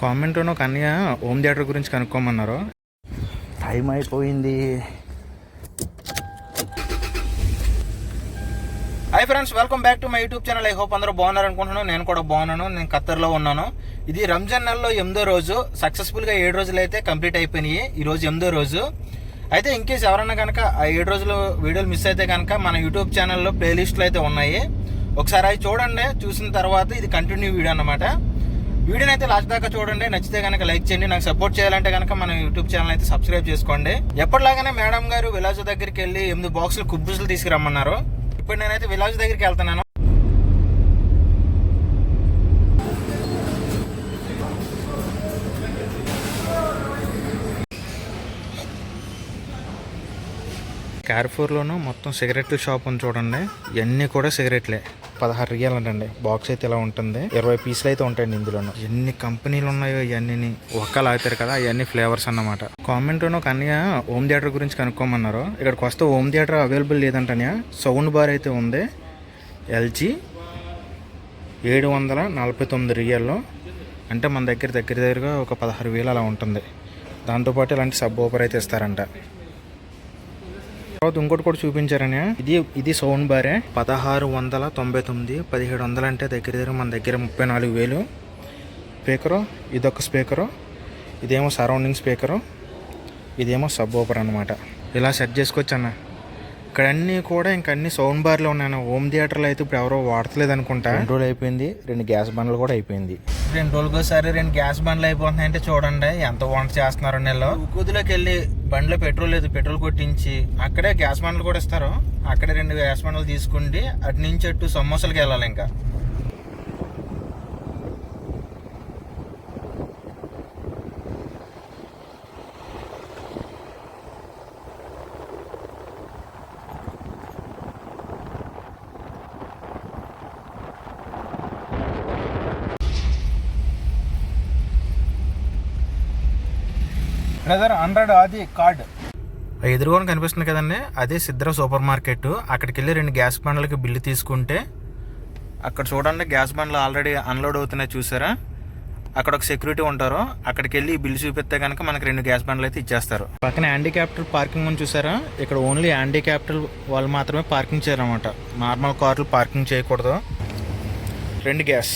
కామెంట్లోనే ఒక అన్నయ్య home theatre గురించి కనుక్కోమన్నారు. టైం అయిపోయింది. Hi friends welcome back to my YouTube channel I hope అందరూ బాగున్నారు అనుకుంటున్నాను నేను కూడా బాగున్నాను. నేను ఖత్తర్లో ఉన్నాను. ఇది రంజాన్ నెలలో ఎనిమిదో రోజు. సక్సెస్ఫుల్గా ఏడు రోజులు అయితే కంప్లీట్ అయిపోయినాయి. ఈ రోజు ఎనిమిదో రోజు. అయితే ఇన్ కేసు ఎవరన్నా కనుక ఆ ఏడు రోజులు వీడియోలు మిస్ అయితే కనుక మన యూట్యూబ్ ఛానల్లో ప్లేలిస్ట్లు అయితే ఉన్నాయి. ఒకసారి అవి చూడండి. చూసిన తర్వాత ఇది కంటిన్యూ వీడియో అన్నమాట. వీడియోని అయితే లాస్ట్ దాకా చూడండి. నచ్చితే కనుక లైక్ చేయండి. నాకు సపోర్ట్ చేయాలంటే కనుక మన యూట్యూబ్ ఛానల్ అయితే సబ్స్క్రైబ్ చేసుకోండి. ఎప్పటిలాగానే మేడం గారు విలాజ్ దగ్గరికి వెళ్ళి ఎనిమిది బాక్సులు కుబ్బుసులు తీసుకురమ్మన్నారు. ఇప్పుడు నేనైతే విలాజ్ దగ్గరికి వెళ్తున్నాను. క్యార్ఫోర్లోను మొత్తం సిగరెట్ల షాప్ ఉంది చూడండి. ఇవన్నీ కూడా సిగరెట్లే. పదహారు రియాలు అంటండి బాక్స్ అయితే ఇలా ఉంటుంది. ఇరవై పీసులు అయితే ఉంటాయండి ఇందులోనూ. ఎన్ని కంపెనీలు ఉన్నాయో ఇవన్నీ ఒక్క లాగుతారు కదా అవన్నీ ఫ్లేవర్స్ అన్నమాట. కామెంట్ ఒక అన్నయ్య హోమ్ థియేటర్ గురించి కనుక్కోమన్నారు. ఇక్కడికి వస్తే హోమ్ థియేటర్ అవైలబుల్ లేదంటనే సౌండ్ బార్ అయితే ఉంది. ఎల్జీ ఏడు వందల నలభై తొమ్మిది రియల్లో. అంటే మన దగ్గర దగ్గర దగ్గరగా ఒక పదహారు వేలు అలా ఉంటుంది. దాంతోపాటు ఇలాంటి సబ్ ఓపర్ అయితే ఇస్తారంట. తర్వాత ఇంకోటి కూడా చూపించారని. ఇది ఇది సౌండ్ బారే. పదహారు వందల తొంభై తొమ్మిది పదిహేడు వందలు అంటే దగ్గర దగ్గర మన దగ్గర ముప్పై నాలుగు వేలు. స్పీకరు ఇదొక స్పీకరు ఇదేమో సరౌండింగ్ స్పీకరు ఇదేమో సబ్ ఓపర్ అనమాట ఇలా సెట్ చేసుకోవచ్చు అన్న ఇక్కడ అన్నీ కూడా ఇంక అన్ని సౌండ్ బార్లు ఉన్నాయి హోమ్ థియేటర్లో అయితే ఇప్పుడు ఎవరో వాడతలేదు అనుకుంటా. రెండు రోజులు అయిపోయింది రెండు గ్యాస్ బండ్లు కూడా అయిపోయింది. రెండు రోజులకోసారి రెండు గ్యాస్ బండ్లు అయిపోతున్నాయి అంటే చూడండి ఎంత వంట చేస్తున్నారు నెలలో. కుదిలోకి వెళ్ళి బండిలో పెట్రోల్ లేదు పెట్రోల్ కొట్టించి అక్కడే గ్యాస్ బండ్లు కూడా ఇస్తారు. అక్కడే రెండు గ్యాస్ బండ్లు తీసుకుంటే అటు నుంచి అటు సమోసాలకి వెళ్ళాలి ఇంకా. బ్రదర్ హండ్రెడ్ అది కార్డ్. ఎదురుగా కనిపిస్తుంది కదండి అదే సిద్ధర సూపర్ మార్కెట్. అక్కడికి వెళ్ళి రెండు గ్యాస్ బండ్లకి బిల్లు తీసుకుంటే అక్కడ చూడండి గ్యాస్ బండ్లు ఆల్రెడీ అన్లోడ్ అవుతున్నాయి చూసారా? అక్కడ ఒక సెక్యూరిటీ ఉంటారు అక్కడికి వెళ్ళి బిల్లు చూపిస్తే కనుక మనకి రెండు గ్యాస్ బండ్లు అయితే ఇచ్చేస్తారు. పక్కన హ్యాండిక్యాప్టల్ పార్కింగ్ అని చూసారా? ఇక్కడ ఓన్లీ హ్యాండిక్యాప్టల్ వాళ్ళు మాత్రమే పార్కింగ్ చేయాలన్నమాట నార్మల్ కార్లు పార్కింగ్ చేయకూడదు. రెండు గ్యాస్.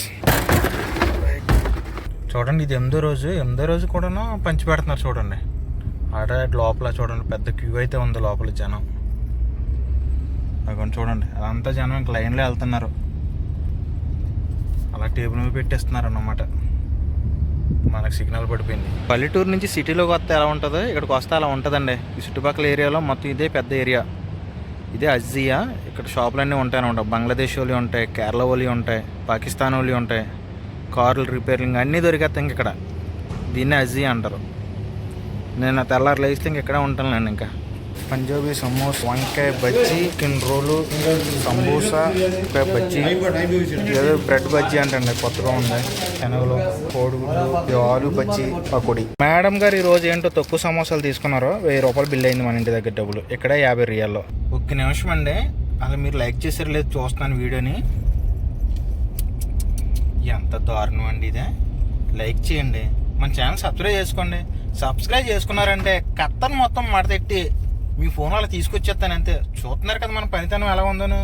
చూడండి ఇది ఎనిమిదో రోజు ఎనిమిదో రోజు కూడాను పంచి పెడుతున్నారు చూడండి. ఆడ లోపల చూడండి పెద్ద క్యూ అయితే ఉంది లోపల జనం. అక్కడ చూడండి అదంతా జనం ఇంక లైన్లో వెళ్తున్నారు. అలా టేబుల్ మీద పెట్టేస్తున్నారు అన్నమాట మనకు సిగ్నల్ పడిపోయింది. పల్లెటూరు నుంచి సిటీలోకి వస్తే ఎలా ఉంటుందో ఇక్కడికి వస్తే అలా ఉంటుందండి. ఈ చుట్టుపక్కల ఏరియాలో మొత్తం ఇదే పెద్ద ఏరియా. ఇదే అజ్జియా ఇక్కడ షాపులన్నీ ఉంటాయి అనమాట బంగ్లాదేశ్ వాళ్ళు ఉంటాయి కేరళ వాళ్ళు ఉంటాయి పాకిస్తాన్ వాళ్ళు ఉంటాయి. కార్లు రిపేరింగ్ అన్నీ దొరికేస్తాయి ఇంక ఇక్కడ. దీన్నే అజ్జియా అంటారు. నేను ఆ తెల్లారు లేస్తే ఇంక ఇక్కడే ఉంటాను ఇంకా. పంజాబీ సమోసా వంకాయ బజ్జీ చికెన్ రోలు సమోసా ఇంకా బజ్జీ. ఏదో బ్రెడ్ బజ్జీ అంటండి కొత్తగా ఉంది. శనగలు కోడిగుడ్లు ఆలు బజ్జీ పకోడి. మేడం గారు ఈ రోజు ఏంటో తక్కువ సమోసాలు తీసుకున్నారు వెయ్యి రూపాయలు బిల్ అయింది మన ఇంటి దగ్గర డబ్బులు. ఇక్కడ యాభై రియాల్లో. ఒక్క నిమిషం అండి. అసలు మీరు లైక్ చేసారు లేదు చూస్తున్నాను వీడియోని. ఎంత దారుణం అండి ఇదే. లైక్ చేయండి. మన ఛానల్ సబ్స్క్రైబ్ చేసుకోండి. సబ్స్క్రైబ్ చేసుకున్నారంటే కత్తను మొత్తం మడతెట్టి మీ ఫోన్ వాళ్ళకి తీసుకొచ్చేస్తాను అంతే. చూస్తున్నారు కదా మన పనితనం ఎలా ఉందను.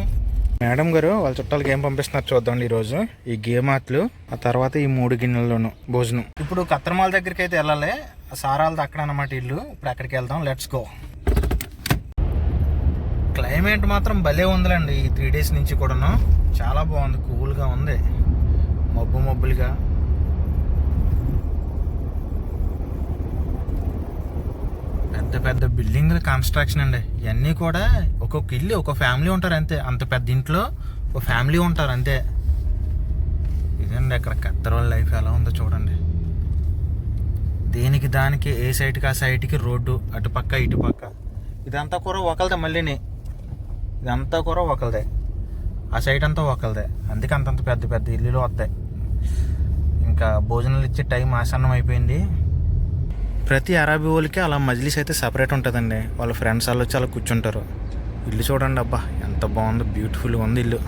మేడం గారు వాళ్ళ చుట్టాలకి ఏం పంపిస్తున్నారు చూద్దాం ఈరోజు ఈ గేమాత్లు ఆ తర్వాత ఈ మూడు గిన్నెల్లోను భోజనం. ఇప్పుడు కత్తరమాల దగ్గరికి అయితే వెళ్ళాలి. ఆ సారాలది అక్కడ అన్నమాట ఇల్లు. ఇప్పుడు అక్కడికి వెళ్దాం. లెట్స్ గో క్లైమేట్ మాత్రం భలే ఉందిలేండి ఈ త్రీ డేస్ నుంచి కూడాను. చాలా బాగుంది. కూల్గా ఉంది. మబ్బు మబ్బులుగా. పెద్ద పెద్ద బిల్డింగ్ల కన్స్ట్రక్షన్ అండి. ఇవన్నీ కూడా ఒక్కొక్క ఇల్లు ఒక ఫ్యామిలీ ఉంటారు అంతే. అంత పెద్ద ఇంట్లో ఒక ఫ్యామిలీ ఉంటారు అంతే. ఇదండి అక్కడ కత్తరోళ్ళ లైఫ్ ఎలా ఉందో చూడండి. దేనికి దానికి ఏ సైడ్కి ఆ సైడ్కి రోడ్డు అటుపక్క ఇటుపక్క ఇదంతా కూడా ఒకరిదే మళ్ళీని ఇదంతా కూడా ఒకరిదే ఆ సైడ్ అంతా ఒకరిదే అందుకే అంతంత పెద్ద పెద్ద ఇల్లులు వస్తాయి. ఇంకా భోజనాలు ఇచ్చే టైం ఆసన్నం అయిపోయింది. ప్రతి అరబీ వాళ్ళకి అలా మజ్లిస్ అయితే సపరేట్ ఉంటుందండి. వాళ్ళ ఫ్రెండ్స్ వాళ్ళు వచ్చి అలా కూర్చుంటారు. ఇల్లు చూడండి అబ్బా ఎంత బాగుందో బ్యూటిఫుల్గా ఉంది ఇల్లు.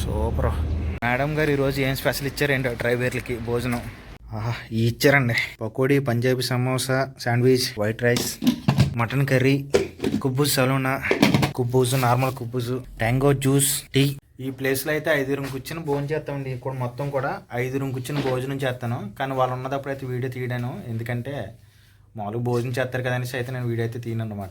సూపర్. మేడం గారు ఈరోజు ఏం స్పెషల్ ఇచ్చారండి డ్రైవర్లకి భోజనం? ఆహా, ఇచ్చారండి. Pakodi Punjabi samosa sandwich white rice mutton curry కుబ్బూజ్ సలూనా కుబ్బూజు నార్మల్ కుబ్బూజు ట్యాంగో జ్యూస్ టీ ఈ ప్లేస్లో అయితే ఐదుగురం కూర్చొని భోజనం చేస్తామండి ఇక్కడ మొత్తం కూడా ఐదుగురం కూర్చొని భోజనం చేస్తాను కానీ వాళ్ళు ఉన్నదప్పుడు అయితే వీడియో తీయడాను ఎందుకంటే మామూలుగా భోజనం చేస్తారు కదా అనేసి అయితే నేను వీడియో అయితే తీయను అనమాట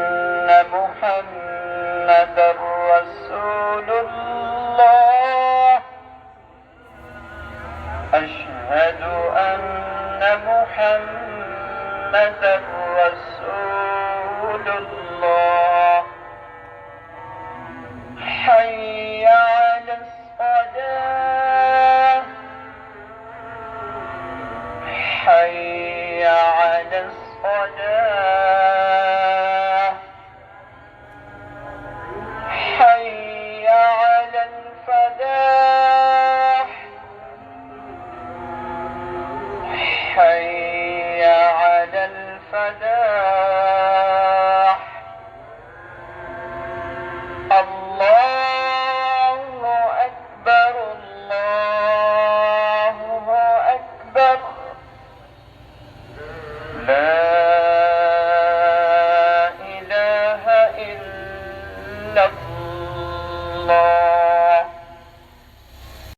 محمدا رسول الله حي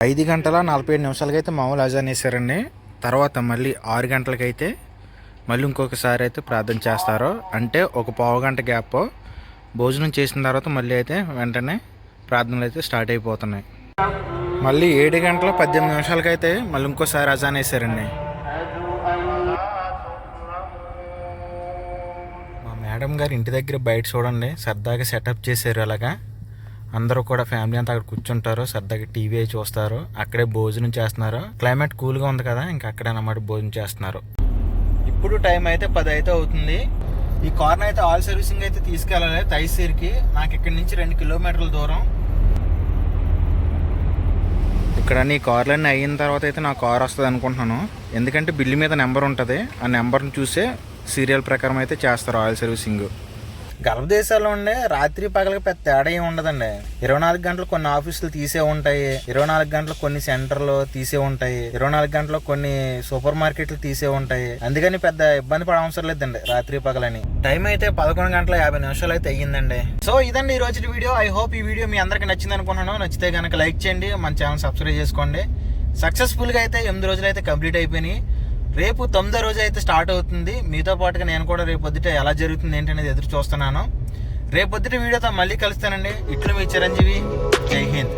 ఐదు గంటల నలభై ఏడు నిమిషాలకి అయితే మామూలు అజాన్ వేసారండి తర్వాత మళ్ళీ ఆరు గంటలకైతే మళ్ళీ ఇంకొకసారి అయితే ప్రార్థన చేస్తారు. అంటే ఒక పావు గంట గ్యాప్ భోజనం చేసిన తర్వాత మళ్ళీ అయితే వెంటనే ప్రార్థనలు అయితే స్టార్ట్ అయిపోతున్నాయి. మళ్ళీ ఏడు గంటల పద్దెనిమిది నిమిషాలకైతే మళ్ళీ ఇంకోసారి అజాన్ వేసారండి మేడం గారు ఇంటి దగ్గర బయట చూడండి సరదాగా సెటప్ చేశారు అలాగా. అందరూ కూడా ఫ్యామిలీ అంతా అక్కడ కూర్చుంటారు సరదాగా టీవీ చూస్తారు. అక్కడే భోజనం చేస్తున్నారు. క్లైమేట్ కూల్గా ఉంది కదా ఇంకా అక్కడే అన్నమాట భోజనం చేస్తున్నారు. ఇప్పుడు టైం అయితే పది అయితే అవుతుంది. ఈ కార్ని అయితే ఆల్ సర్వీసింగ్ అయితే తీసుకెళ్ళాలి తైసీర్కి నాకు ఇక్కడ నుంచి రెండు కిలోమీటర్ల దూరం. ఇక్కడ నీ కార్లన్నీ అయిన తర్వాత అయితే నా కార్ వస్తుంది అనుకుంటున్నాను ఎందుకంటే బిల్లు మీద నెంబర్ ఉంటుంది. ఆ నెంబర్ని చూసే సీరియల్ ప్రకారం అయితే చేస్తారు ఆయిల్ సర్వీసింగ్. గల్ఫ్ దేశాల్లో ఉండే రాత్రి పగలకి పెద్ద తేడా ఏమి ఉండదండి. ఇరవై నాలుగు గంటలు కొన్ని ఆఫీసులు తీసే ఉంటాయి. ఇరవై నాలుగు గంటలు కొన్ని సెంటర్లు తీసే ఉంటాయి. ఇరవై నాలుగు గంటలు కొన్ని సూపర్ మార్కెట్లు తీసే ఉంటాయి. అందుకని పెద్ద ఇబ్బంది పడ అవసరం లేదండి రాత్రి పగలని. టైం అయితే పదకొండు గంటల యాభై నిమిషాలు అయితే అయ్యిందండి. సో ఇదండి ఈ రోజు వీడియో. ఐ హోప్ ఈ వీడియో మీ అందరికి నచ్చింది అనుకుంటున్నాను. నచ్చితే కనుక లైక్ చేయండి. మన ఛానల్ సబ్స్క్రైబ్ చేసుకోండి. సక్సెస్ఫుల్గా అయితే ఎనిమిది రోజులు అయితే కంప్లీట్ అయిపోయినాయి. రేపు తొమ్మిదో రోజు అయితే స్టార్ట్ అవుతుంది. మీతో పాటుగా నేను కూడా రేపు పొద్దుట ఎలా జరుగుతుంది ఏంటనేది ఎదురు చూస్తున్నాను. రేపు పొద్దుట వీడియోతో మళ్ళీ కలుస్తానండి. ఇట్లు మీ చిరంజీవి. జై హింద్.